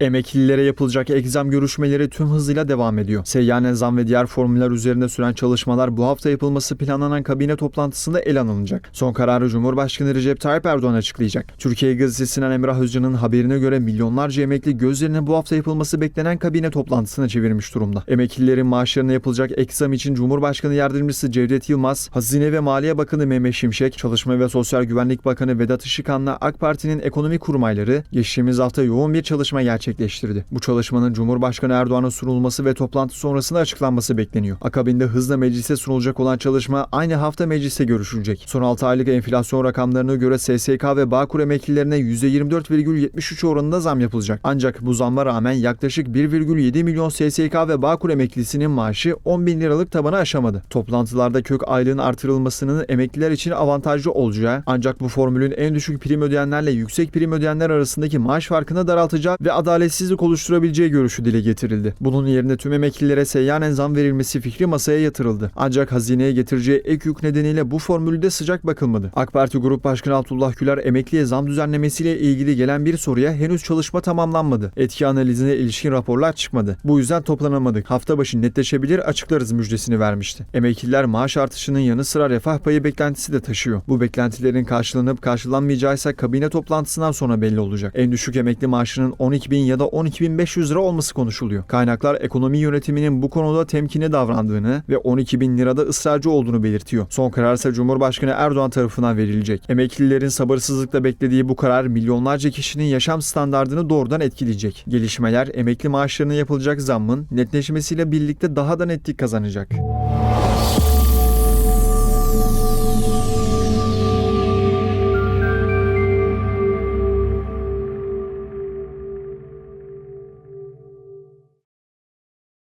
Emeklilere yapılacak ek zam görüşmeleri tüm hızıyla devam ediyor. Seyyanen zam ve diğer formüller üzerinde süren çalışmalar bu hafta yapılması planlanan kabine toplantısında ele alınacak. Son kararı Cumhurbaşkanı Recep Tayyip Erdoğan açıklayacak. Türkiye Gazetesi'nden Emrah Özcan'ın haberine göre milyonlarca emekli gözlerine bu hafta yapılması beklenen kabine toplantısına çevirmiş durumda. Emeklilerin maaşlarına yapılacak ek zam için Cumhurbaşkanı Yardımcısı Cevdet Yılmaz, Hazine ve Maliye Bakanı Mehmet Şimşek, Çalışma ve Sosyal Güvenlik Bakanı Vedat Işıkhan'la AK Parti'nin ekonomi kurmayları geçtiğimiz hafta yoğun bir çalışma gerçekleştirdi. Bu çalışmanın Cumhurbaşkanı Erdoğan'a sunulması ve toplantı sonrasında açıklanması bekleniyor. Akabinde hızla meclise sunulacak olan çalışma aynı hafta mecliste görüşülecek. Son 6 aylık enflasyon rakamlarına göre SSK ve Bağkur emeklilerine %24,73 oranında zam yapılacak. Ancak bu zamma rağmen yaklaşık 1,7 milyon SSK ve Bağkur emeklisinin maaşı 10 bin liralık tabanı aşamadı. Toplantılarda kök aylığın artırılmasının emekliler için avantajlı olacağı ancak bu formülün en düşük prim ödeyenlerle yüksek prim ödeyenler arasındaki maaş farkını daraltacağı ve adaletsizlik oluşturabileceği görüşü dile getirildi. Bunun yerine tüm emeklilere seyyanen zam verilmesi fikri masaya yatırıldı. Ancak hazineye getireceği ek yük nedeniyle bu formülde sıcak bakılmadı. AK Parti Grup Başkanı Abdullah Güler emekliye zam düzenlemesiyle ilgili gelen bir soruya henüz çalışma tamamlanmadı. Etki analizine ilişkin raporlar çıkmadı. Bu yüzden toplanamadık. Hafta başı netleşebilir açıklarız müjdesini vermişti. Emekliler maaş artışının yanı sıra refah payı beklentisi de taşıyor. Bu beklentilerin karşılanıp karşılanmayacağı ise kabine toplantısından sonra belli olacak. En düşük emekli maaşının 12 bin ya da 12.500 lira olması konuşuluyor. Kaynaklar ekonomi yönetiminin bu konuda temkinli davrandığını ve 12 bin lirada ısrarcı olduğunu belirtiyor. Son karar ise Cumhurbaşkanı Erdoğan tarafından verilecek. Emeklilerin sabırsızlıkla beklediği bu karar milyonlarca kişinin yaşam standartını doğrudan etkileyecek. Gelişmeler emekli maaşlarına yapılacak zammın netleşmesiyle birlikte daha da netlik kazanacak.